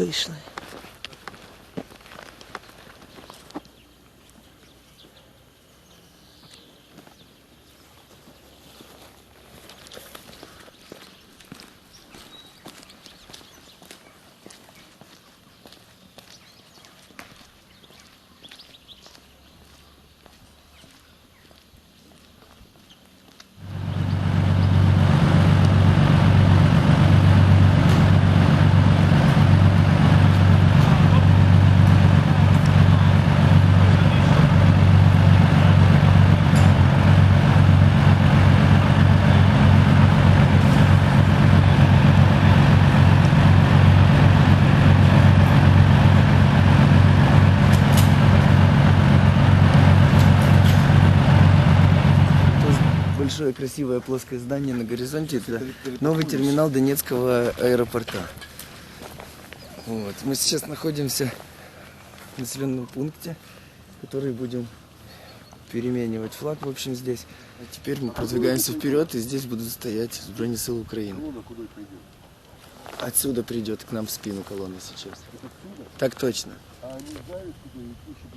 вийшли. Красивое плоское здание на горизонте. Это новый терминал Донецкого аэропорта. Вот. Мы сейчас находимся в населенном пункте, который будем переменивать флаг, в общем, здесь. А теперь мы продвигаемся вперед, и здесь будут стоять Збройні силы Украины. Отсюда придет к нам в спину колонна сейчас. Так точно.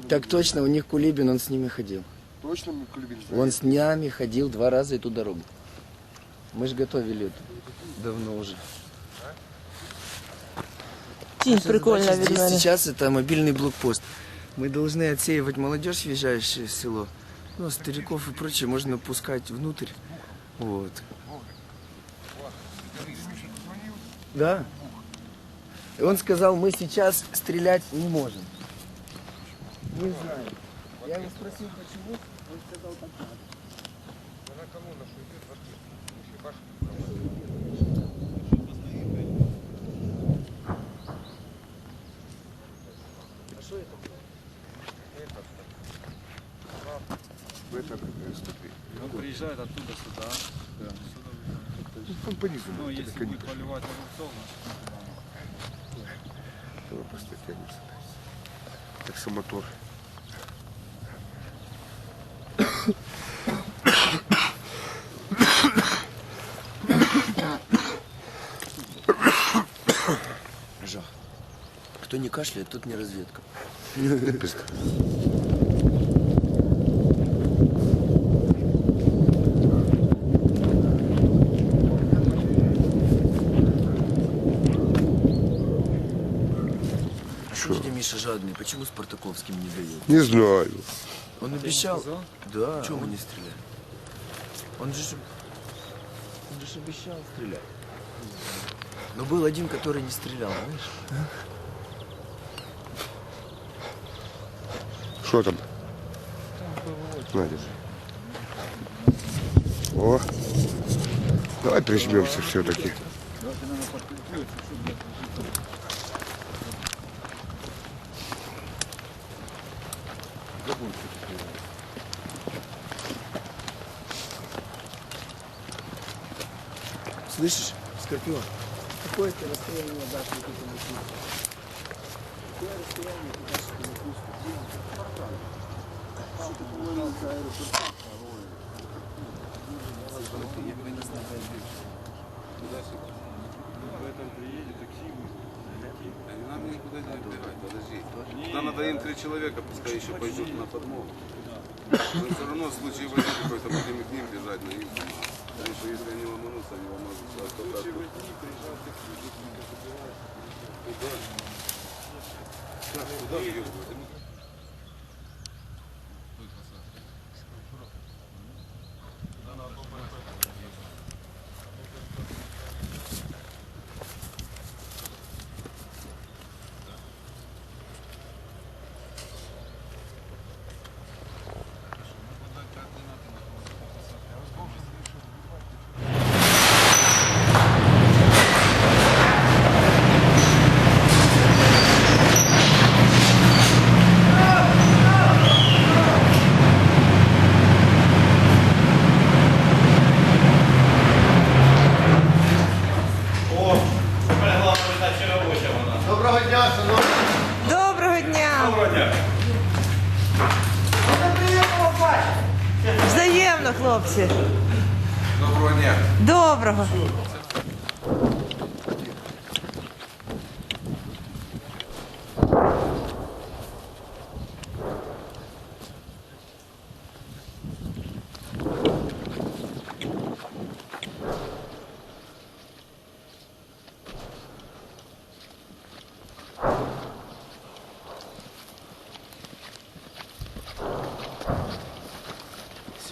Так точно, у них Кулибин, он с ними ходил. Точно мы Кульбин Он с нами ходил два раза эту дорогу. Мы же готовили это давно уже. Від здесь мене. сейчас это мобильный блокпост. Мы должны отсеивать молодежь, въезжающую в село. Ну, стариков и прочее можно пускать внутрь. Вот. Да. И он сказал, мы сейчас стрелять не можем. Не знаю. Я его спросил, почему. Он сказал, так надо. В это какая ступень. Он приезжает оттуда сюда. По низу. Ну, это если конец. будет поливать огурцов, Этого просто тянется. Так что мотор. Жах. Кто не кашляет, тот не разведка. Да пизда. Что же Миша жадный? Почему Спартаковским не дает? Не знаю. Он обещал. Да. Чего мы не стреляем? Он же, он же обещал стрелять. Но был один, который не стрелял, знаешь? Что там? На, держи. О. Давай прижмемся все-таки. Слышишь, Скорпион? Какое ты расстояние дашь вот этому пусту? Какое расстояние ты дашь этому пусту? Нам никуда не убегать, подожди. Нам надо им три человека, пускай еще пойдут на подмогу. Мы все равно в случае войны какой-то будем к ним бежать на их. Потому если они ломанутся, они ломанутся. А кто так? Куда? Куда въехать? Хлопці. Доброго дня. Доброго.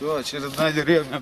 Все, очередная деревня.